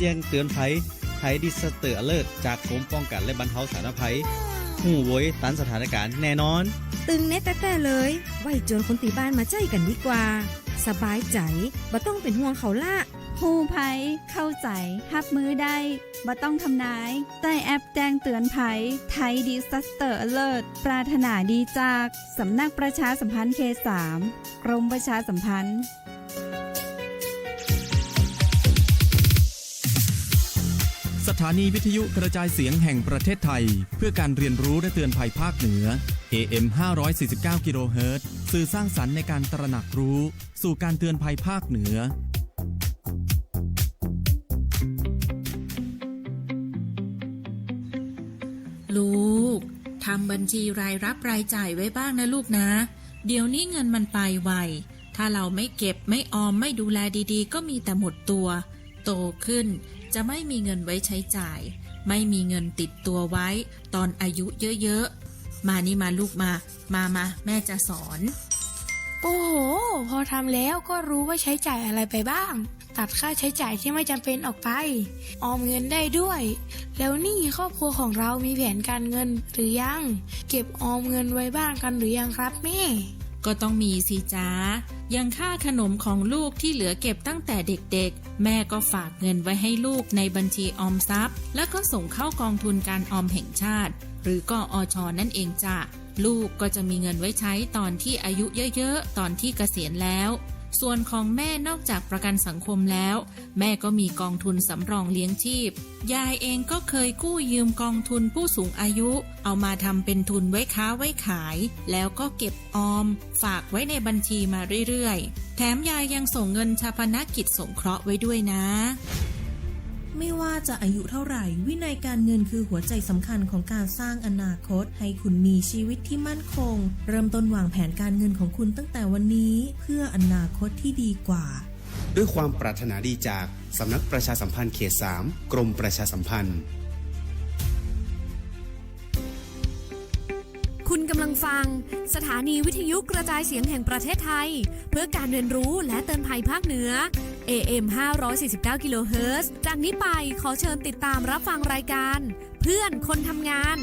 แจ้งเตือนภัยภัยดิสเตอร์เลิศจากกรมป้องกันและบรรเทาสาธารณภัยหูโวยตันสถานการณ์แน่นอน ตึงแน่แต่แต่เลย ไว้โจนคนตีบ้านมาใจกันดีกว่า สบายใจบ่ต้องเป็นห่วงเขาละฮูภัยเข้าใจฮับมือได้บ่ต้องทำนายใต้แอปแจ้งเตือนภัยไทยดีซัสเตอร์เลิศปรารถนาดีจาก สำนักประชาสัมพันธ์เขตสามกรมประชาสัมพันธ์ ถานีวิทยุกระจายเสียงแห่งประเทศไทย เพื่อการเรียนรู้และเตือนภัยภาคเหนือ AM 549กิโลเฮิรตซ์สื่อสร้างสรรค์ในการตระหนักรู้ สู่การเตือนภัยภาคเหนือ ลูกทำบัญชีรายรับรายจ่ายไว้บ้างนะลูกนะ เดี๋ยวนี้เงินมันไปไว ถ้าเราไม่เก็บไม่ออมไม่ดูแลดีๆ ก็มีแต่หมดตัว โตขึ้น จะไม่มีเงินไว้ใช้จ่าย ไม่มีเงินติดตัวไว้ ตอนอายุเยอะๆ มานี่มาลูกมา มามาแม่จะสอน โอ้โห พอทำแล้วก็รู้ว่าใช้จ่ายอะไรไปบ้าง ตัดค่าใช้จ่ายที่ไม่จำเป็นออกไป ออมเงินได้ด้วย แล้วนี่ครอบครัวของเรามีแผนการเงินหรือยัง เก็บออมเงินไว้บ้างกันหรือยังครับแม่ ก็ต้องมีสิจ้ายังค่าขนมของลูกที่เหลือเก็บตั้งแต่เด็กๆ แม่ก็ฝากเงินไว้ให้ลูกในบัญชีออมทรัพย์ แล้วก็ส่งเข้ากองทุนการออมแห่งชาติ หรือกอชอนั่นเองจ้ะลูกก็จะมีเงินไว้ใช้ตอนที่อายุเยอะๆ ตอนที่เกษียณแล้ว ส่วนของแม่นอกจากประกันสังคมแล้ว แม่ก็มีกองทุนสำรองเลี้ยงชีพ ยายเองก็เคยกู้ยืมกองทุนผู้สูงอายุ เอามาทำเป็นทุนไว้ค้าไว้ขาย แล้วก็เก็บออม ฝากไว้ในบัญชีมาเรื่อยๆ แถมยายยังส่งเงินชาปนกิจสงเคราะห์ไว้ด้วยนะ ไม่ว่าจะอายุเท่าไหร่ วินัยการเงินคือหัวใจสำคัญของการสร้างอนาคต ให้คุณมีชีวิตที่มั่นคง เริ่มต้นวางแผนการเงินของคุณตั้งแต่วันนี้ เพื่ออนาคตที่ดีกว่า ด้วยความปรารถนาดีจากสำนักประชาสัมพันธ์เขต3กรมประชาสัมพันธ์ กำลังฟัง สถานีวิทยุกระจายเสียงแห่งประเทศไทย เพื่อการเรียนรู้และเตือนภัยภาคเหนือ AM 549กิโลเฮิรตซ์จากนี้ไปขอเชิญติดตามรับฟังรายการ เพื่อนคนทำงาน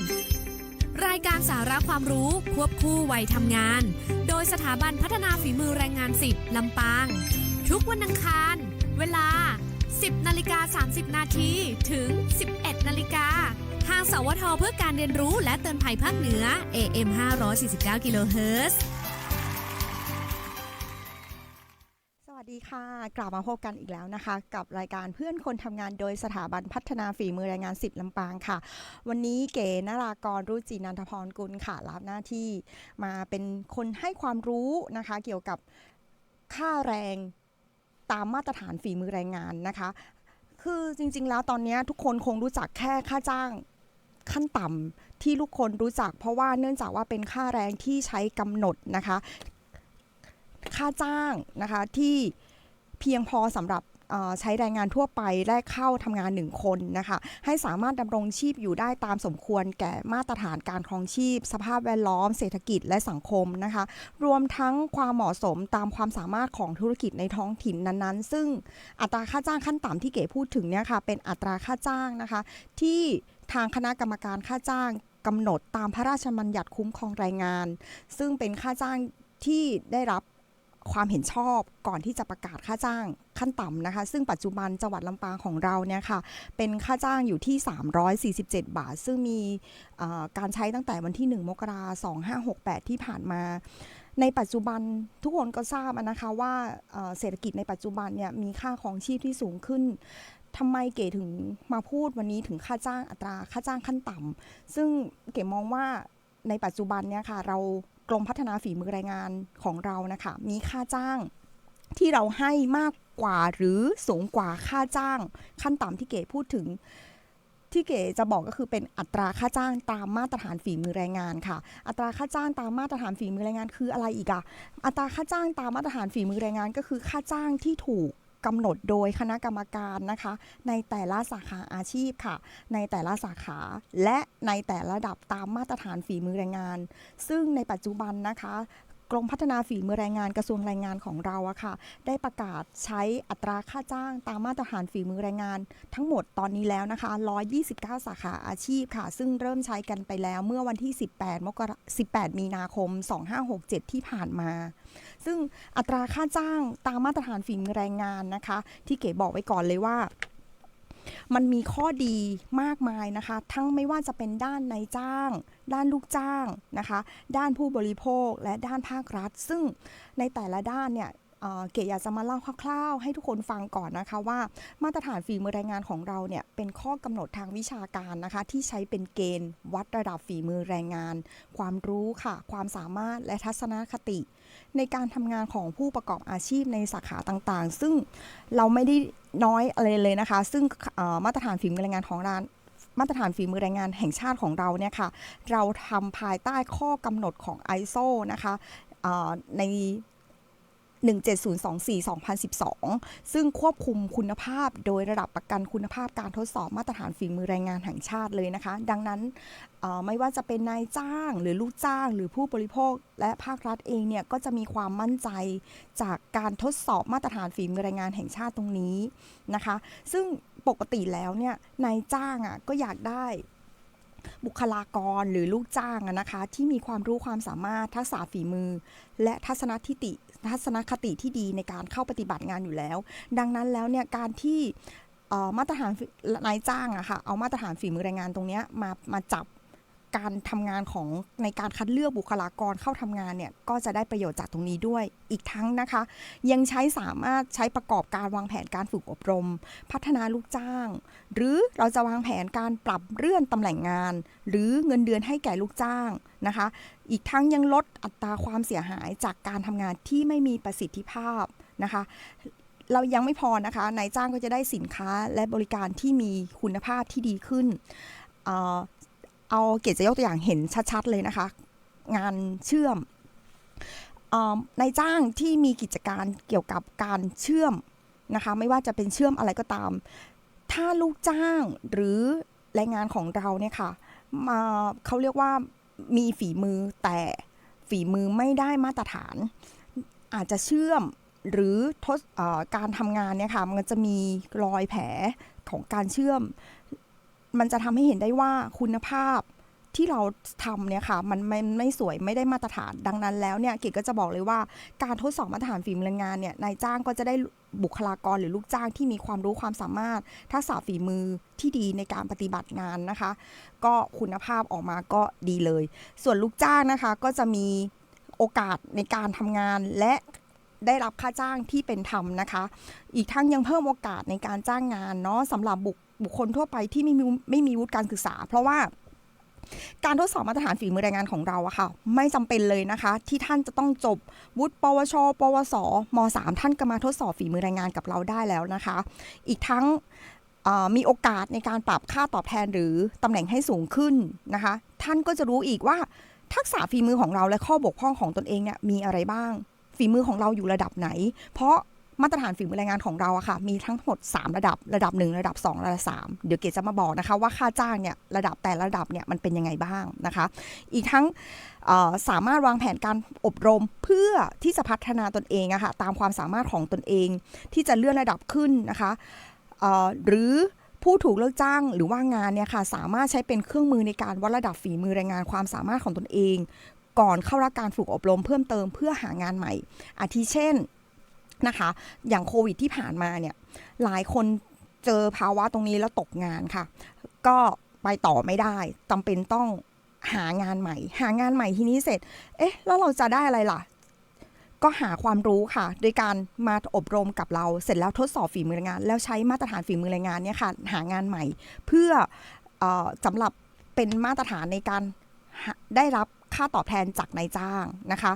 รายการสาระความรู้ควบคู่วัยทำงาน โดยสถาบันพัฒนาฝีมือแรงงาน 10 ลำปาง ทุกวันอังคาร เวลา 10นาฬิกา30นาทีถึง 11นาฬิกา ทางสวทเพื่อการเรียนรู้และเตือนภัยภาคเหนือ AM 549 กิโลเฮิรตซ์สวัสดีค่ะ กลับมาพบกันอีกแล้วนะคะ กับรายการเพื่อนคนทำงานโดยสถาบันพัฒนาฝีมือแรงงาน 10ลำปางค่ะ วันนี้เก๋นารากรรุจินันทพรกุลค่ะ รับหน้าที่มาเป็นคนให้ความรู้นะคะ เกี่ยวกับค่าแรงตามมาตรฐานฝีมือแรงงานนะคะคือจริงๆ แล้วตอนนี้ทุกคนคงรู้จักแค่ค่าจ้าง ขั้นต่ำที่ทุกคนรู้จัก เพราะว่าเนื่องจากว่าเป็นค่าแรงที่ใช้กำหนดนะคะ ค่าจ้างนะคะที่เพียงพอสำหรับใช้แรงงานทั่วไปและเข้าทำงานหนึ่งคนนะคะ ให้สามารถดำรงชีพอยู่ได้ตามสมควรแก่มาตรฐานการครองชีพ สภาพแวดล้อม เศรษฐกิจและสังคมนะคะ รวมทั้งความเหมาะสมตามความสามารถของธุรกิจในท้องถิ่นนั้นๆ ซึ่งอัตราค่าจ้างขั้นต่ำที่เก๋พูดถึงเนี่ยค่ะเป็นอัตราค่าจ้างนะคะ ที่ ทางคณะกรรมการค่าจ้างกำหนดตามพระราชบัญญัติคุ้มครองแรงงาน ซึ่งเป็นค่าจ้างที่ได้รับความเห็นชอบก่อนที่จะประกาศค่าจ้างขั้นต่ำนะคะ ซึ่งปัจจุบันจังหวัดลำปางของเราเนี่ยค่ะ เป็นค่าจ้างอยู่ที่ 347 บาท ซึ่งมีการใช้ตั้งแต่วันที่ 1 มกราคม2568 ที่ผ่านมา ในปัจจุบันทุกคนก็ทราบนะคะว่าเศรษฐกิจในปัจจุบันเนี่ยมีค่าของชีพที่สูงขึ้น ทำไมเก๋ถึงมาพูดวันนี้ถึงค่าจ้างอัตราค่าจ้างขั้นต่ำซึ่งเก๋มองว่าในปัจจุบันเนี่ยค่ะ เรากรมพัฒนาฝีมือแรงงานของเรานะคะ มีค่าจ้างที่เราให้มากกว่าหรือสูงกว่าค่าจ้าง ขั้นต่ำที่เก๋พูดถึงที่เก๋จะบอกก็คือเป็นอัตราค่าจ้างตามมาตรฐานฝีมือแรงงานค่ะ อัตราค่าจ้างตามมาตรฐานฝีมือแรงงานคืออะไรอีกอะอัตราค่าจ้างตามมาตรฐานฝีมือแรงงานก็คือค่าจ้างที่ถูก กำหนดโดยคณะกรรมการนะคะ ในแต่ละสาขาอาชีพค่ะ ในแต่ละสาขาและในแต่ละระดับตามมาตรฐานฝีมือแรงงาน ซึ่งในปัจจุบันนะคะกรมพัฒนาฝีมือแรงงานกระทรวงแรงงานของเราอะค่ะ ได้ประกาศใช้อัตราค่าจ้างตามมาตรฐานฝีมือแรงงาน ทั้งหมดตอนนี้แล้วนะคะ 129 สาขาอาชีพค่ะ ซึ่งเริ่มใช้กันไปแล้วเมื่อวันที่ 18 มกรา18 มีนาคม 2567 ที่ผ่านมา ซึ่งอัตราค่าจ้างตามมาตรฐานฝีมือแรงงานนะคะ ที่เก๋บอกไว้ก่อนเลยว่ามันมีข้อดีมากมายนะคะ ทั้งไม่ว่าจะเป็นด้านนายจ้าง ด้านลูกจ้างนะคะ ด้านผู้บริโภคและด้านภาครัฐ ซึ่งในแต่ละด้านเนี่ย เก๋อยากจะมาเล่าคร่าวๆ ให้ทุกคนฟังก่อนนะคะว่า มาตรฐานฝีมือแรงงานของเราเนี่ยเป็นข้อกำหนดทางวิชาการนะคะ ที่ใช้เป็นเกณฑ์ วัดระดับฝีมือแรงงาน ความรู้ค่ะ ความสามารถและทัศนคติ ในการทำงานของผู้ประกอบอาชีพในสาขาต่างๆ ซึ่งเราไม่ได้น้อยอะไรเลยนะคะ ซึ่งมาตรฐานฝีมือแรงงานของร้านมาตรฐานฝีมือแรงงานแห่งชาติของเราเนี่ยค่ะ เราทำภายใต้ข้อกำหนดของ ISO นะคะใน 17024-2012 ซึ่งควบคุมคุณภาพโดยระดับประกันคุณภาพการทดสอบมาตรฐานฝีมือแรงงานแห่งชาติเลยนะคะ ดังนั้นไม่ว่าจะเป็นนายจ้างหรือลูกจ้าง หรือผู้บริโภคและภาครัฐเองเนี่ยก็จะมีความมั่นใจจากการทดสอบมาตรฐานฝีมือแรงงานแห่งชาติตรงนี้นะคะ ซึ่งปกติแล้วเนี่ยนายจ้างอะก็อยากได้ บุคลากรหรือลูกจ้างนะคะ ที่มีความรู้ความสามารถทักษะฝีมือ และทัศนทิติทัศนคติที่ดีในการเข้าปฏิบัติงานอยู่แล้ว ดังนั้นแล้วเนี่ยการที่มาตรฐานนายจ้างอะค่ะเอามาตรฐานฝีมือแรงงานตรงนี้มามาจับ การทำงานของในการคัดเลือกบุคลากรเข้าทำงานเนี่ยก็จะได้ประโยชน์จากตรงนี้ด้วย อีกทั้งนะคะ ยังใช้สามารถใช้ประกอบการวางแผนการฝึกอบรม พัฒนาลูกจ้าง หรือเราจะวางแผนการปรับเลื่อนตำแหน่งงาน หรือเงินเดือนให้แก่ลูกจ้างนะคะ อีกทั้งยังลดอัตราความเสียหายจากการทำงานที่ไม่มีประสิทธิภาพนะคะเรายังไม่พอนะคะ นายจ้างก็จะได้สินค้าและบริการที่มีคุณภาพที่ดีขึ้น เอ่อเอาเกจจะยกตัวอย่างเห็นชัดๆเลยนะคะ งานเชื่อมนายจ้างที่มีกิจการเกี่ยวกับการเชื่อมนะคะ ไม่ว่าจะเป็นเชื่อมอะไรก็ตาม ถ้าลูกจ้างหรือแรงงานของเราเนี่ยค่ะมาเขาเรียกว่ามีฝีมือแต่ฝีมือไม่ได้มาตรฐาน อาจจะเชื่อมหรือทดอการทำงานเนี่ยค่ะมันจะมีรอยแผลของการเชื่อม มันจะทำให้เห็นได้ว่าคุณภาพที่เราทำเนี่ยค่ะมันไม่ไม่สวยไม่ได้มาตรฐานดังนั้นแล้วเนี่ยเกดก็จะบอกเลยว่าการทดสอบมาตรฐานฝีมือแรงงานเนี่ยนายจ้างก็จะได้บุคลากรหรือลูกจ้างที่มีความรู้ความสามารถทักษะฝีมือที่ดีในการปฏิบัติงานนะคะ ก็คุณภาพออกมาก็ดีเลย ส่วนลูกจ้างนะคะก็จะมีโอกาสในการทำงานและได้รับค่าจ้างที่เป็นธรรมนะคะ อีกทั้งยังเพิ่มโอกาสในการจ้างงานเนาะสำหรับบุค บุคคลทั่วไปที่ไม่มีไม่มีวุฒิการศึกษา เพราะว่าการทดสอบมาตรฐานฝีมือแรงงานของเราอะค่ะ ไม่จำเป็นเลยนะคะ ที่ท่านจะต้องจบวุฒิปวช ปวสมสามท่านก็มาทดสอบฝีมือแรงงานกับเราได้แล้วนะคะ อีกทั้งมีโอกาสในการปรับค่าตอบแทนหรือตำแหน่งให้สูงขึ้นนะคะ ท่านก็จะรู้อีกว่าทักษะฝีมือของเราและข้อบกพร่องของตนเองเนี่ยมีอะไรบ้าง ฝีมือของเราอยู่ระดับไหน เพราะ มาตรฐานฝีมือแรงงานของเราอะค่ะ มีทั้งหมด 3 ระดับระดับ 1 ระดับ 2 ระดับ 3 เดี๋ยวเกดจะมาบอกนะคะว่าค่าจ้างเนี่ยระดับแต่ละระดับเนี่ยมันเป็นยังไงบ้างนะคะ อีกทั้งสามารถวางแผนการอบรมเพื่อที่จะพัฒนาตนเองอะค่ะตามความสามารถของตนเอง ที่จะเลื่อนระดับขึ้นนะคะหรือผู้ถูกเลิกจ้างหรือว่างงานเนี่ยค่ะสามารถใช้เป็นเครื่องมือในการวัดระดับฝีมือแรงงานความสามารถของตนเอง ก่อนเข้ารับการฝึกอบรมเพิ่มเติมเพื่อหางานใหม่ อาทิเช่น นะคะ อย่างโควิดที่ผ่านมาเนี่ยหลายคนเจอภาวะตรงนี้แล้วตกงานค่ะ ก็ไปต่อไม่ได้จำเป็นต้องหางานใหม่ หางานใหม่ทีนี้เสร็จ เอ๊ะ แล้วเราจะได้อะไรล่ะ ก็หาความรู้ค่ะ โดยการมาอบรมกับเรา เสร็จแล้วทดสอบฝีมือแรงงาน แล้วใช้มาตรฐานฝีมือแรงงานเนี่ยค่ะ หางานใหม่ เพื่ออสำหรับเป็นมาตรฐานในการได้รับค่าตอบแทนจากนายจ้างนะคะ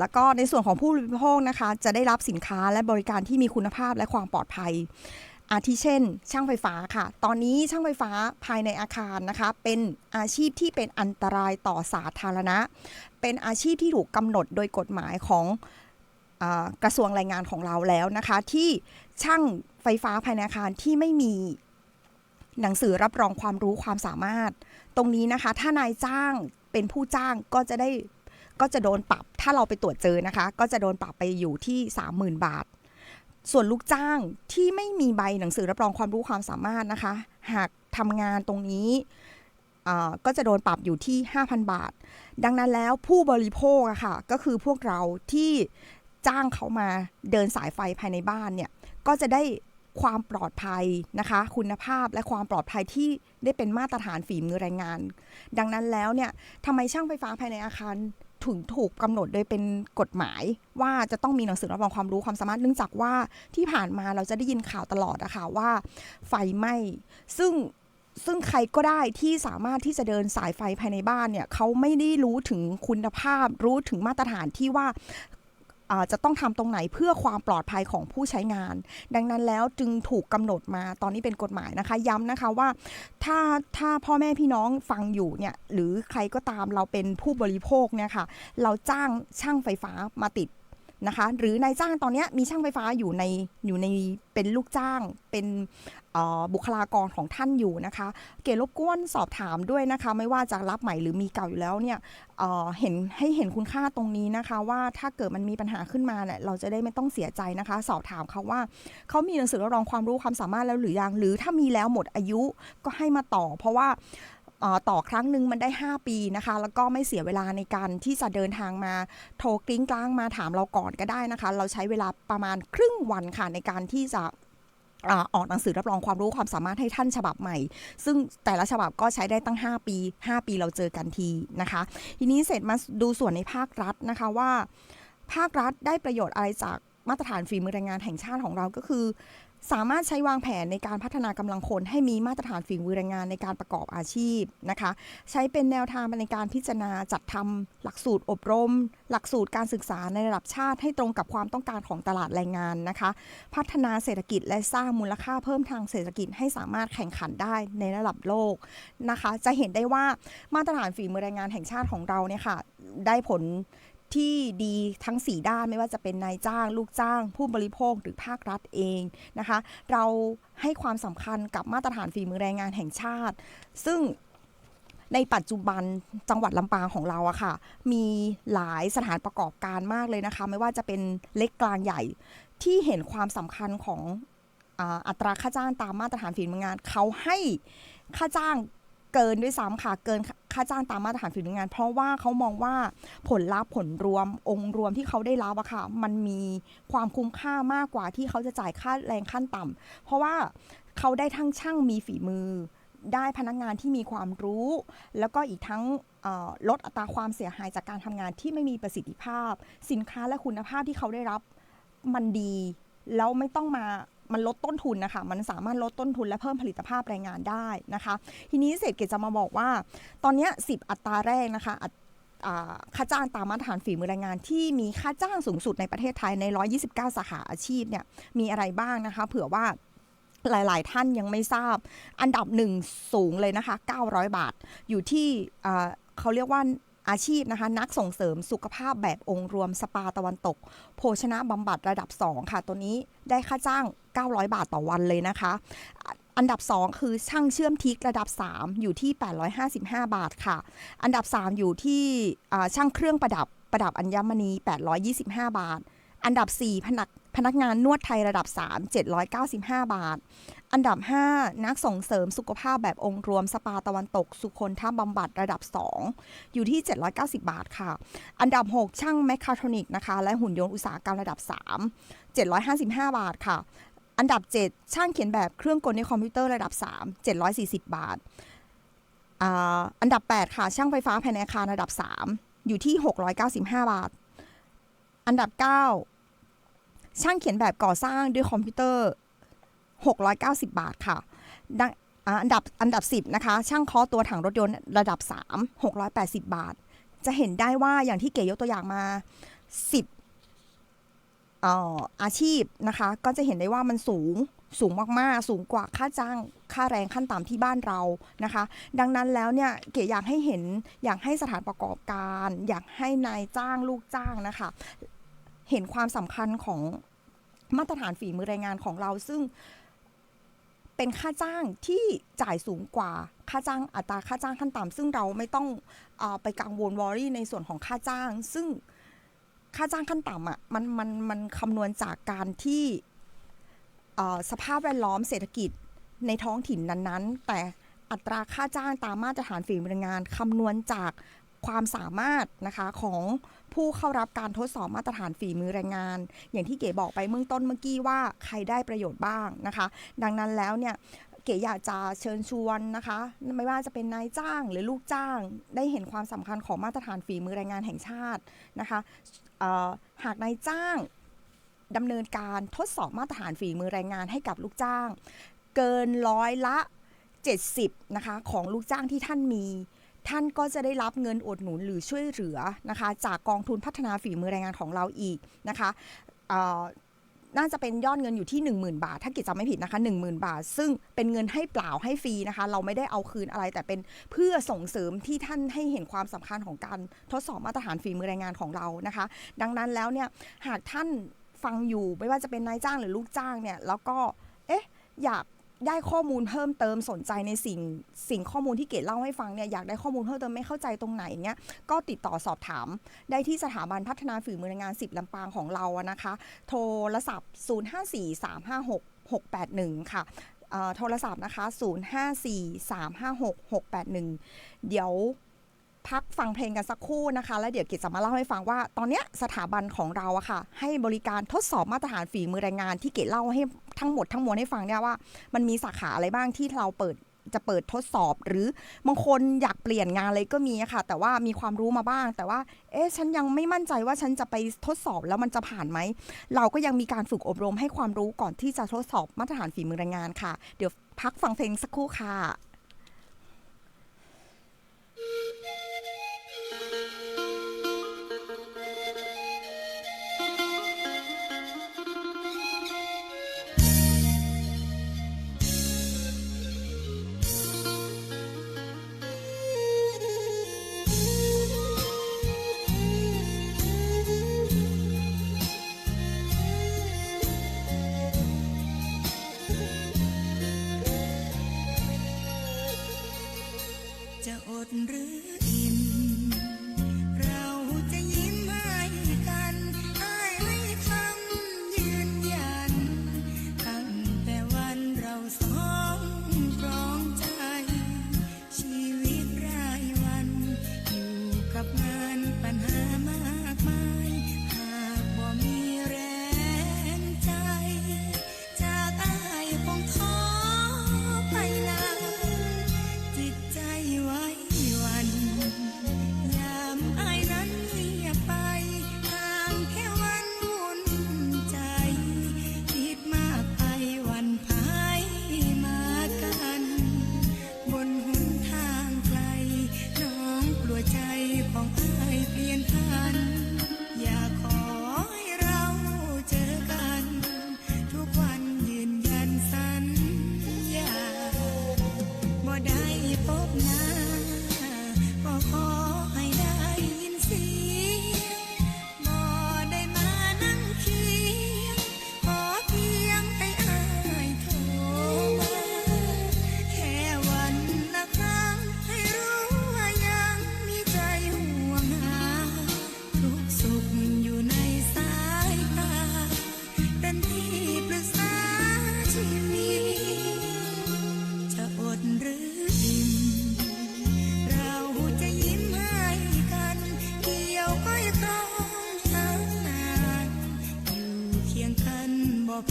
แล้วก็ในส่วนของผู้บริโภคนะคะ จะได้รับสินค้าและบริการที่มีคุณภาพและความปลอดภัย อาทิเช่น ช่างไฟฟ้าค่ะ ตอนนี้ช่างไฟฟ้าภายในอาคารนะคะ เป็นอาชีพที่เป็นอันตรายต่อสาธารณะ เป็นอาชีพที่ถูกกำหนดโดยกฎหมายของอกระทรวงแรงงานของเราแล้วนะคะ ที่ช่างไฟฟ้าภายในอาคารที่ไม่มีหนังสือรับรองความรู้ความสามารถ ตรงนี้นะคะ ถ้านายจ้างเป็นผู้จ้างก็จะได้ ก็จะโดนปรับถ้าเราไปตรวจเจอนะคะ ก็จะโดนปรับไปอยู่ที่ 30,000 บาท ส่วนลูกจ้างที่ไม่มีใบหนังสือรับรองความรู้ความสามารถนะคะ หากทำงานตรงนี้ก็จะโดนปรับอยู่ที่ 5,000 บาท ดังนั้นแล้วผู้บริโภคอะค่ะ ก็คือพวกเราที่จ้างเขามาเดินสายไฟภายในบ้านเนี่ย ก็จะได้ความปลอดภัยนะคะ คุณภาพและความปลอดภัยที่ได้เป็นมาตรฐานฝีมือแรงงาน ดังนั้นแล้วเนี่ยทำไมช่างไฟฟ้าภายในอาคาร ถึงถูกกำหนดโดยเป็นกฎหมาย ว่าจะต้องมีหนังสือรับรองความรู้ความสามารถเนื่องจากว่าที่ผ่านมาเราจะได้ยินข่าวตลอดอะค่ะว่า ไฟไหม้ซึ่งซึ่งใครก็ได้ที่สามารถที่จะเดินสายไฟภายในบ้านเนี่ยเขาไม่ได้รู้ถึงคุณภาพ รู้ถึงมาตรฐานที่ว่า จะต้องทำตรงไหนเพื่อความปลอดภัยของผู้ใช้งาน ดังนั้นแล้วจึงถูกกำหนดมาตอนนี้เป็นกฎหมายนะคะย้ำนะคะว่า ถ้าถ้าพ่อแม่พี่น้องฟังอยู่เนี่ยหรือใครก็ตามเราเป็นผู้บริโภคเนี่ยค่ะเราจ้างช่างไฟฟ้ามาติด นะคะ หรือนายจ้างตอนนี้มีช่างไฟฟ้าอยู่ในอยู่ในเป็นลูกจ้างเป็นบุคลากรของท่านอยู่นะคะ เก๋รบกวนสอบถามด้วยนะคะ ไม่ว่าจะรับใหม่หรือมีเก่าอยู่แล้วเนี่ยเเห็นให้เห็นคุณค่าตรงนี้นะคะ ว่าถ้าเกิดมันมีปัญหาขึ้นมาเนี่ยเราจะได้ไม่ต้องเสียใจนะคะ สอบถามเขาว่าเขามีหนังสือรับรองความรู้ความสามารถแล้วหรือยังหรือถ้ามีแล้วหมดอายุก็ให้มาต่อ เพราะว่า ต่อครั้งหนึ่งมันได้ 5 ปีนะคะ แล้วก็ไม่เสียเวลาในการที่จะเดินทางมาโทรกลิ้งกลางมาถามเราก่อนก็ได้นะคะ เราใช้เวลาประมาณครึ่งวันค่ะในการที่จะอออกหนังสือรับรองความรู้ความสามารถให้ท่านฉบับใหม่ ซึ่งแต่ละฉบับก็ใช้ได้ตั้ง 5 ปี 5 ปีเราเจอกันทีนะคะ ทีนี้เสร็จมาดูส่วนในภาครัฐนะคะว่า ภาครัฐได้ประโยชน์อะไรจากมาตรฐานฝีมือแรงงานแห่งชาติของเราก็คือ สามารถใช้วางแผนในการพัฒนากำลังคนให้มีมาตรฐานฝีมือแรงงานในการประกอบอาชีพนะคะ ใช้เป็นแนวทางในการพิจารณาจัดทำหลักสูตรอบรม หลักสูตรการศึกษาในระดับชาติให้ตรงกับความต้องการของตลาดแรงงานนะคะ พัฒนาเศรษฐกิจและสร้างมูลค่าเพิ่มทางเศรษฐกิจให้สามารถแข่งขันได้ในระดับโลกนะคะ จะเห็นได้ว่ามาตรฐานฝีมือแรงงานแห่งชาติของเราเนี่ยค่ะได้ผล ที่ดีทั้ง 4 ด้านไม่ว่าจะเป็นนายจ้าง ลูกจ้าง ผู้บริโภคหรือภาครัฐเองนะคะ เราให้ความสำคัญกับมาตรฐานฝีมือแรงงานแห่งชาติ ซึ่งในปัจจุบันจังหวัดลำปางของเราอะค่ะ มีหลายสถานประกอบการมากเลยนะคะ ไม่ว่าจะเป็นเล็กกลางใหญ่ที่เห็นความสำคัญของอาอัตราค่าจ้างตามมาตรฐานฝีมืองาน เขาให้ค่าจ้าง เกินด้วยซ้ำค่ะ เกินค่าจ้างตามมาตรฐานฝีมืองาน เพราะว่าเขามองว่าผลลัพธ์ผลรวมองค์รวมที่เขาได้รับอะค่ะ มันมีความคุ้มค่ามากกว่าที่เขาจะจ่ายค่าแรงขั้นต่ำเพราะว่าเขาได้ทั้งช่างมีฝีมือ ได้พนักงานที่มีความรู้ แล้วก็อีกทั้งลดอัตราความเสียหายจากการทำงานที่ไม่มีประสิทธิภาพ สินค้าและคุณภาพที่เขาได้รับมันดี แล้วไม่ต้องมา มันลดต้นทุนนะคะ มันสามารถลดต้นทุนและเพิ่มผลิตภาพแรงงานได้นะคะ ทีนี้เศรษฐกิจจะมาบอกว่า ตอนนี้ย10 อัตราแรกนะคะค่าจ้างตามมาตรฐานฝีมือแรงงานที่มีค่าจ้างสูงสุดในประเทศไทยใน 129 สาขาอาชีพเนี่ยมีอะไรบ้างนะคะ เผื่อว่าหลาย ๆ ท่านยังไม่ทราบ อันดับหนึ่งสูงเลยนะคะ 900 บาท อยู่ที่เขาเรียกว่าอาชีพนะคะ นักส่งเสริมสุขภาพแบบองค์รวมสปาตะวันตก โภชนะบำบัดระดับ 2 ค่ะ ตัวนี้ได้ค่าจ้าง 900 บาทต่อวันเลยนะคะ อันดับ 2 คือช่างเชื่อมทิกระดับ 3 อยู่ที่ 855 บาทค่ะ อันดับ 3 อยู่ที่ช่างเครื่องประดับประดับอัญมณี 825 บาท อันดับ 4 พนักพนักงานนวดไทยระดับ 3 795 บาท อันดับ 5 นักส่งเสริมสุขภาพแบบองค์รวมสปาตะวันตก สุคนท่าบำบัดระดับ 2 อยู่ที่ 790 บาทค่ะ อันดับ 6 ช่างแมคคาทรอนิกนะคะ และหุ่นยนต์อุตสาหกรรมระดับ 3 755 บาทค่ะ อันดับ 7 ช่างเขียนแบบเครื่องกลในคอมพิวเตอร์ระดับ 3 740 บาทอ่าอันดับ 8 ค่ะ ช่างไฟฟ้าภายในอาคารระดับ 3 อยู่ที่ 695 บาท อันดับ 9 ช่างเขียนแบบก่อสร้างด้วยคอมพิวเตอร์ 690 บาทค่ะอ่าอันดับอันดับ 10 นะคะ ช่างเคาะตัวถังรถยนต์ระดับ 3 680 บาท จะเห็นได้ว่าอย่างที่เก๋ยกตัวอย่างมา 10 อาชีพนะคะ ก็จะเห็นได้ว่ามันสูงสูงมาก ๆ สูงกว่าค่าจ้าง ค่าแรงขั้นต่ำที่บ้านเรานะคะ ดังนั้นแล้วเนี่ยเก๋อยากให้เห็น อยากให้สถานประกอบการ อยากให้นายจ้างลูกจ้างนะคะ เห็นความสำคัญของมาตรฐานฝีมือแรงงานของเรา ซึ่งเป็นค่าจ้างที่จ่ายสูงกว่า ค่าจ้างอัตราค่าจ้างขั้นต่ำซึ่งเราไม่ต้องอไปกังวลวอรี่ในส่วนของค่าจ้าง ซึ่ง ค่าจ้างขั้นต่ำอะมันมันมันคำนวณจากการที่สภาพแวดล้อมเศรษฐกิจในท้องถิ่นนั้นๆ แต่อัตราค่าจ้างตามมาตรฐานฝีมือแรงงานคำนวณจากความสามารถนะคะของผู้เข้ารับการทดสอบมาตรฐานฝีมือแรงงาน อย่างที่เก๋บอกไปเบื้องต้นเมื่อกี้ว่าใครได้ประโยชน์บ้างนะคะ ดังนั้นแล้วเนี่ย เก๋อยากจะเชิญชวนนะคะ ไม่ว่าจะเป็นนายจ้างหรือลูกจ้าง ได้เห็นความสำคัญของมาตรฐานฝีมือแรงงานแห่งชาตินะคะหากนายจ้างดำเนินการทดสอบมาตรฐานฝีมือแรงงานให้กับลูกจ้าง เกินร้อยละ 70นะคะของลูกจ้างที่ท่านมี ท่านก็จะได้รับเงินอุดหนุนหรือช่วยเหลือนะคะ จากกองทุนพัฒนาฝีมือแรงงานของเราอีกนะคะ น่าจะเป็นยอดเงินอยู่ที่ 10,000 บาท ถ้ากิจจำไม่ผิดนะคะ 10,000 บาท ซึ่งเป็นเงินให้เปล่าให้ฟรีนะคะ เราไม่ได้เอาคืนอะไร แต่เป็นเพื่อส่งเสริมที่ท่านให้เห็นความสำคัญของการทดสอบมาตรฐานฝีมือแรงงานของเรานะคะ ดังนั้นแล้วเนี่ยหากท่านฟังอยู่ไม่ว่าจะเป็นนายจ้างหรือลูกจ้างเนี่ยแล้วก็เอ๊ะอยาก ได้ข้อมูลเพิ่มเติมสนใจในสิ่งสิ่งข้อมูลที่เกดเล่าให้ฟังเนี่ยอยากได้ข้อมูลเพิ่มเติมไม่เข้าใจตรงไหนเนี่ยก็ติดต่อสอบถาม ได้ที่สถาบันพัฒนาฝีมือแรงงาน10ลำปางของเราอะนะคะ โทรศัพท์ 0543566681 ค่ะเอ่อโทรศัพท์นะคะ 0543566681 เดี๋ยว พักฟังเพลงกันสักครู่นะคะ แล้วเดี๋ยวกิจจะมาเล่าให้ฟังว่า ตอนเนี้ยสถาบันของเราอะค่ะ ให้บริการทดสอบมาตรฐานฝีมือแรงงานที่เกดเล่าให้ทั้งหมดทั้งมวลให้ฟังเนี่ยว่า มันมีสาขาอะไรบ้างที่เราเปิดจะเปิดทดสอบหรือบางคนอยากเปลี่ยนงานเลยก็มีค่ะ แต่ว่ามีความรู้มาบ้าง แต่ว่า เอ๊ะฉันยังไม่มั่นใจว่าฉันจะไปทดสอบแล้วมันจะผ่านไหม เราก็ยังมีการฝึกอบรมให้ความรู้ก่อนที่จะทดสอบมาตรฐานฝีมือแรงงานค่ะ เดี๋ยวพักฟังเพลงสักครู่ค่ะจะ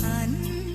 看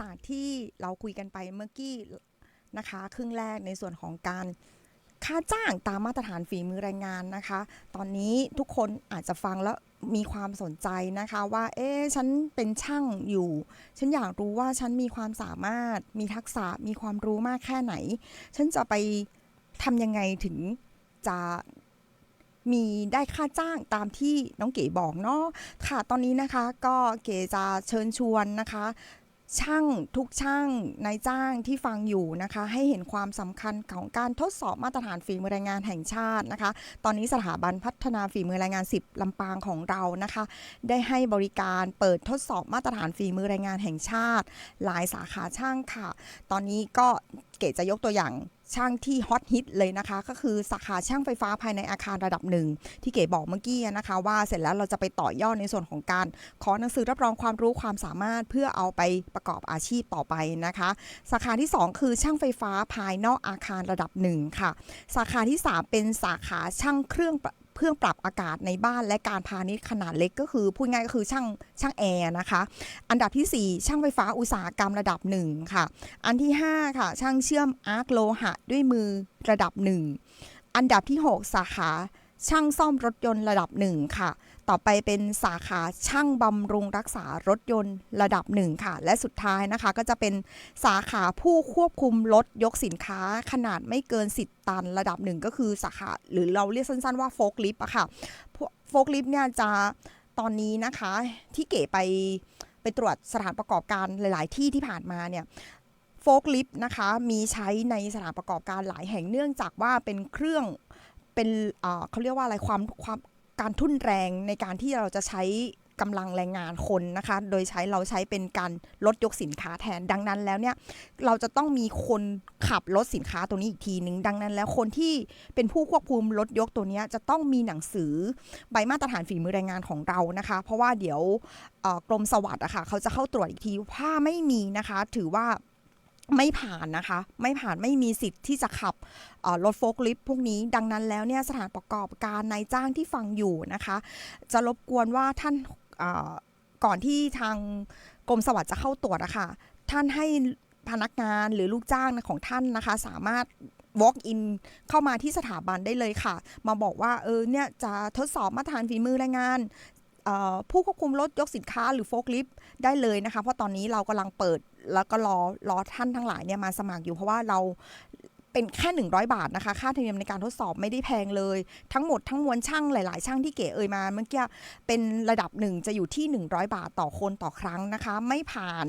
จากที่เราคุยกันไปเมื่อกี้นะคะครึ่งแรกในส่วนของการค่าจ้างตามมาตรฐานฝีมือแรงงานนะคะ ตอนนี้ทุกคนอาจจะฟังแล้วมีความสนใจนะคะว่า เอ๊ฉันเป็นช่างอยู่ ฉันอยากรู้ว่าฉันมีความสามารถ มีทักษะ มีความรู้มากแค่ไหน ฉันจะไปทำยังไงถึงจะมีได้ค่าจ้างตามที่น้องเก๋บอกเนาะ ค่ะ ตอนนี้นะคะก็เก๋จะเชิญชวนนะคะ ช่างทุกช่างนายจ้างที่ฟังอยู่นะคะ ให้เห็นความสำคัญของการทดสอบมาตรฐานฝีมือแรงงานแห่งชาตินะคะ ตอนนี้สถาบันพัฒนาฝีมือแรงงาน 10ลำปางของเรานะคะ ได้ให้บริการเปิดทดสอบมาตรฐานฝีมือแรงงานแห่งชาติ หลายสาขาช่างค่ะ ตอนนี้ก็เก๋จะยกตัวอย่าง ช่างที่ฮอตฮิตเลยนะคะ ก็คือสาขาช่างไฟฟ้าภายในอาคารระดับหนึ่ง ที่เก๋บอกเมื่อกี้นะคะ ว่าเสร็จแล้วเราจะไปต่อยอดในส่วนของการ ขอหนังสือรับรองความรู้ความสามารถเพื่อเอาไปประกอบอาชีพต่อไปนะคะ สาขาที่ 2 คือช่างไฟฟ้าภายนอกอาคารระดับหนึ่งค่ะ สาขาที่ 3 เป็นสาขาช่างเครื่อง เครื่องปรับอากาศในบ้านและการพาณิชย์ขนาดเล็กก็คือพูดง่ายก็คือช่างช่างแอร์นะคะ อันดับทีสี่4 ช่างไฟฟ้าอุตสาหกรรมระดับหนึ่งค่ะ อันที่ 5 ค่ะ ช่างเชื่อมอาร์คโลหะด้วยมือระดับหนึ่งอันดับที่ 6 สาขาช่างซ่อมรถยนต์ระดับหนึ่งค่ะ ต่อไปเป็นสาขาช่างบำรุงรักษารถยนต์ระดับหนึ่งค่ะ และสุดท้ายนะคะก็จะเป็นสาขาผู้ควบคุมรถยกสินค้าขนาดไม่เกิน 10 ตันระดับหนึ่งก็คือสาขาหรือเราเรียกสั้นๆว่าโฟกลิฟต์อะค่ะโฟกลิฟต์เนี่ยจะตอนนี้นะคะที่เก๋ไปไปตรวจสถานประกอบการหลาย ๆ ที่ที่ผ่านมาเนี่ยโฟกลิฟต์นะคะมีใช้ในสถานประกอบการหลายแห่งเนื่องจากว่าเป็นเครื่องเป็นเขาเรียกว่าอะไรความความ การทุ่นแรงในการที่เราจะใช้กำลังแรงงานคนนะคะ โดยใช้เราใช้เป็นการลดยกสินค้าแทน ดังนั้นแล้วเนี่ยเราจะต้องมีคนขับรถสินค้าตัวนี้อีกทีหนึ่งดังนั้นแล้วคนที่เป็นผู้ควบคุมรถยกตัวนี้จะต้องมีหนังสือใบมาตรฐานฝีมือแรงงานของเรานะคะ เพราะว่าเดี๋ยวกรมสวัสดิ์อะค่ะเขาจะเข้าตรวจอีกทีถ้าไม่มีนะคะ ถือว่า ไม่ผ่านนะคะ ไม่ผ่านไม่มีสิทธิ์ที่จะขับรถโฟล์คลิฟต์พวกนี้ดังนั้นแล้วเนี่ยสถานประกอบการนายจ้างที่ฟังอยู่นะคะ จะรบกวนว่าท่านก่อนที่ทางกรมสวัสดิ์จะเข้าตรวจอะค่ะท่านให้พนักงานหรือลูกจ้างของท่านนะคะ สามารถ walk in เข้ามาที่สถาบันได้เลยค่ะ มาบอกว่าเออเนี่ยจะทดสอบมาตรฐานฝีมือแรงงานผู้ควบคุมรถยกสินค้าหรือโฟล์คลิฟต์ได้เลยนะคะ เพราะตอนนี้เรากำลังเปิด แล้วก็รอรอท่านทั้งหลายเนี่ยมาสมัครอยู่เพราะว่าเราเป็นแค่ 100 บาทนะคะ ค่าธรรมเนียมในการทดสอบไม่ได้แพงเลย ทั้งหมดทั้งมวลช่างหลาย ๆ ช่างที่เก๋เอ่ยมาเมื่อกี้เป็นระดับหนึ่งจะอยู่ที่ 100 บาทต่อคนต่อครั้งนะคะ ไม่ผ่าน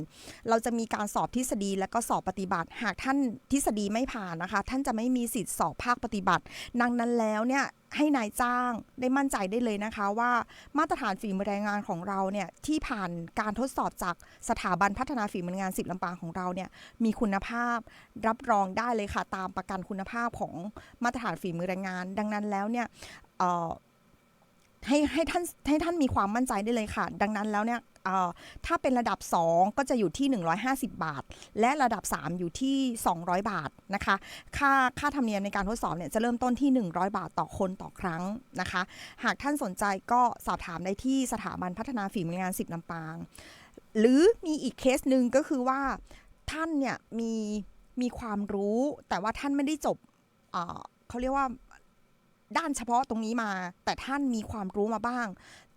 เราจะมีการสอบทฤษฎีและก็สอบปฏิบัติ หากท่านทฤษฎีไม่ผ่านนะคะ ท่านจะไม่มีสิทธิ์สอบภาคปฏิบัติ ดังนั้นแล้วเนี่ยให้นายจ้างได้มั่นใจได้เลยนะคะว่ามาตรฐานฝีมือแรงงานของเราเนี่ยที่ผ่านการทดสอบจากสถาบันพัฒนาฝีมือแรงงานสิบลำปางของเราเนี่ยมีคุณภาพรับรองได้เลยค่ะตามประกันคุณภาพของมาตรฐานฝีมือแรงงาน ดังนั้นแล้วเนี่ย ให้ให้ท่านให้ท่านมีความมั่นใจได้เลยค่ะ ดังนั้นแล้วเนี่ยอ่อถ้าเป็นระดับ 2 ก็จะอยู่ที่ 150 บาท และระดับ 3 อยู่ที่ 200 บาทนะคะ ค่าค่าธรรมเนียมในการทดสอบเนี่ยจะเริ่มต้นที่ 100 บาทต่อคนต่อครั้งนะคะ หากท่านสนใจก็สอบถามได้ที่สถาบันพัฒนาฝีมืองาน10ลำปาง หรือมีอีกเคสหนึ่งก็คือว่าท่านเนี่ยมีมีความรู้แต่ว่าท่านไม่ได้จบอ่อเขาเรียกว่า ด้านเฉพาะตรงนี้มา แต่ท่านมีความรู้มาบ้าง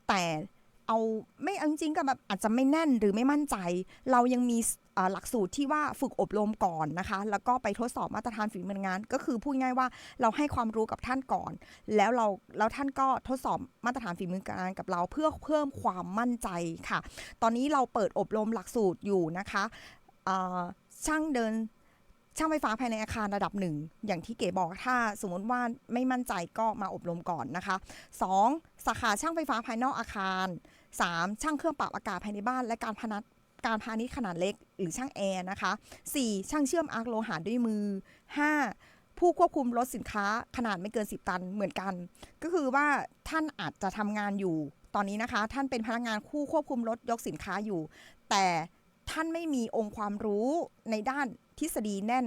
แต่เอาไม่จริงๆก็แบบอาจจะไม่แน่นหรือไม่มั่นใจ เรายังมีหลักสูตรที่ว่าฝึกอบรมก่อนนะคะ แล้วก็ไปทดสอบมาตรฐานฝีมืองาน ก็คือพูดง่ายว่าเราให้ความรู้กับท่านก่อน แล้วเราแล้วท่านก็ทดสอบมาตรฐานฝีมืองานกับเราเพื่อเพิ่มความมั่นใจค่ะ ตอนนี้เราเปิดอบรมหลักสูตรอยู่นะคะช่างเดิน ช่างไฟฟ้าภายในอาคารระดับหนึ่งอย่างที่เก๋บอกถ้าสมมติว่าไม่มั่นใจก็มาอบรมก่อนนะคะ 2. สาขาช่างไฟฟ้าภายนอกอาคาร 3. ช่างเครื่องปรับอากาศภายในบ้าน และการพนัดการพาณิชย์ขนาดเล็ก หรือช่างแอร์นะคะ 4. ช่างเชื่อมอาร์โลหะด้วยมือ 5. ผู้ควบคุมรถสินค้าขนาดไม่เกิน 10 ตันเหมือนกัน ก็คือว่าท่านอาจจะทำงานอยู่ ตอนนี้นะคะ ท่านเป็นพนักงานคู่ควบคุมรถยกสินค้าอยู่ แต่ ท่านไม่มีองค์ความรู้ในด้านทฤษฎีแน่น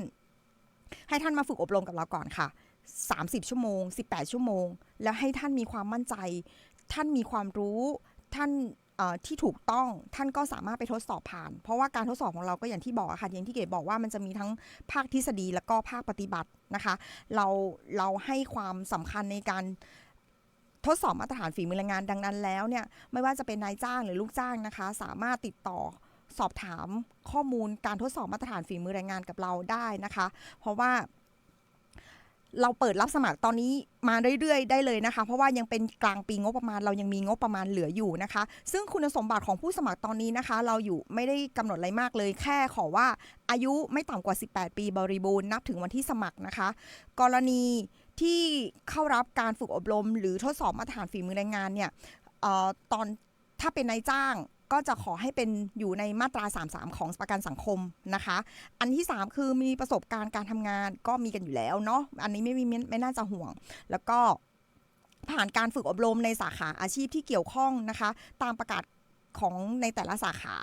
ให้ท่านมาฝึกอบรมกับเราก่อนค่ะ 30 ชั่วโมง 18 ชั่วโมง แล้วให้ท่านมีความมั่นใจ ท่านมีความรู้ท่านที่ถูกต้องท่านก็สามารถไปทดสอบผ่าน เพราะว่าการทดสอบของเราก็อย่างที่บอกค่ะอย่างที่เกดบอกว่ามันจะมีทั้งภาคทฤษฎีแล้วก็ภาคปฏิบัตินะคะ เราเราให้ความสำคัญในการทดสอบมาตรฐานฝีมือแรงงานดังนั้นแล้วเนี่ยไม่ว่าจะเป็นนายจ้างหรือลูกจ้างนะคะ สามารถติดต่อ สอบถามข้อมูลการทดสอบมาตรฐานฝีมือแรงงานกับเราได้นะคะ เพราะว่าเราเปิดรับสมัครตอนนี้มาเรื่อย ๆ ได้เลยนะคะ เพราะว่ายังเป็นกลางปีงบประมาณ เรายังมีงบประมาณเหลืออยู่นะคะ ซึ่งคุณสมบัติของผู้สมัครตอนนี้นะคะ เราอยู่ไม่ได้กำหนดอะไรมากเลย แค่ขอว่าอายุไม่ต่ำกว่า 18 ปีบริบูรณ์นับถึงวันที่สมัครนะคะ กรณีที่เข้ารับการฝึกอบรม หรือทดสอบมาตรฐานฝีมือแรงงานเนี่ยออตอนถ้าเป็นนายจ้าง ก็จะขอให้เป็นอยู่ในมาตรา 33 ของประกันสังคมนะคะ อันที่ 3 คือมีประสบการณ์การทำงานก็มีกันอยู่แล้วเนาะอันนี้ไม่มีไม่ไม่น่าจะห่วง แล้วก็ผ่านการฝึกอบรมในสาขาอาชีพที่เกี่ยวข้องนะคะ ตามประกาศของในแต่ละสาขา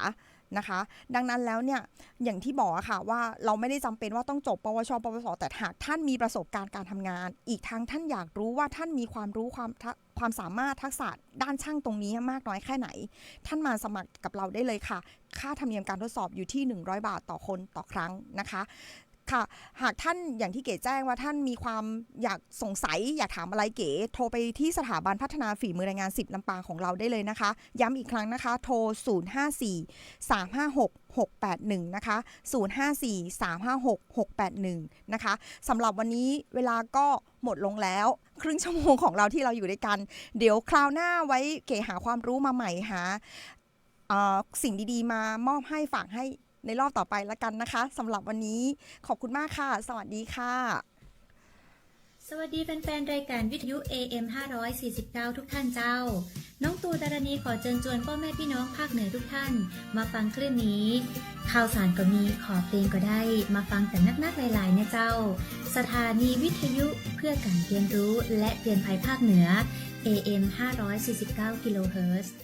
นะคะ ดังนั้นแล้วเนี่ยอย่างที่บอกอะค่ะว่าเราไม่ได้จำเป็นว่าต้องจบปวช ปวส แต่หากท่านมีประสบการณ์การทำงาน อีกทั้งท่านอยากรู้ว่าท่านมีความรู้ความความสามารถทักษะด้านช่างตรงนี้มากน้อยแค่ไหน ท่านมาสมัครกับเราได้เลยค่ะ ค่าธรรมเนียมการทดสอบอยู่ที่ 100 บาทต่อคนต่อครั้งนะคะ ค่ะ หากท่านอย่างที่เก๋แจ้งว่าท่านมีความอยากสงสัย อยากถามอะไรเก๋ โทรไปที่สถาบันพัฒนาฝีมือแรงงาน 10ลำปางของเราได้เลยนะคะ ย้ำอีกครั้งนะคะ โทร 054 356 681 นะคะ 054 356 681 นะคะสำหรับวันนี้เวลาก็หมดลงแล้ว ครึ่งชั่วโมงของเราที่เราอยู่ด้วยกัน เดี๋ยวคราวหน้าไว้เก๋หาความรู้มาใหม่หาสิ่งดีๆ มามอบให้ฝากให้ ในรอบต่อไปละกันนะคะสำหรับวันนี้ขอบคุณมากค่ะ สวัสดีค่ะ สวัสดีแฟนๆรายการวิทยุ AM 549 ทุกท่านเจ้า น้องตูดารณีขอเชิญชวนพ่อแม่พี่น้องภาคเหนือทุกท่าน มาฟังคลื่นนี้ ข่าวสารก็มีขอเพลงก็ได้ มาฟังแต่นักๆหลายๆนะเจ้า สถานีวิทยุเพื่อการเรียนรู้และเตือนภัยภาคเหนือ AM 549 กิโลเฮิรตซ์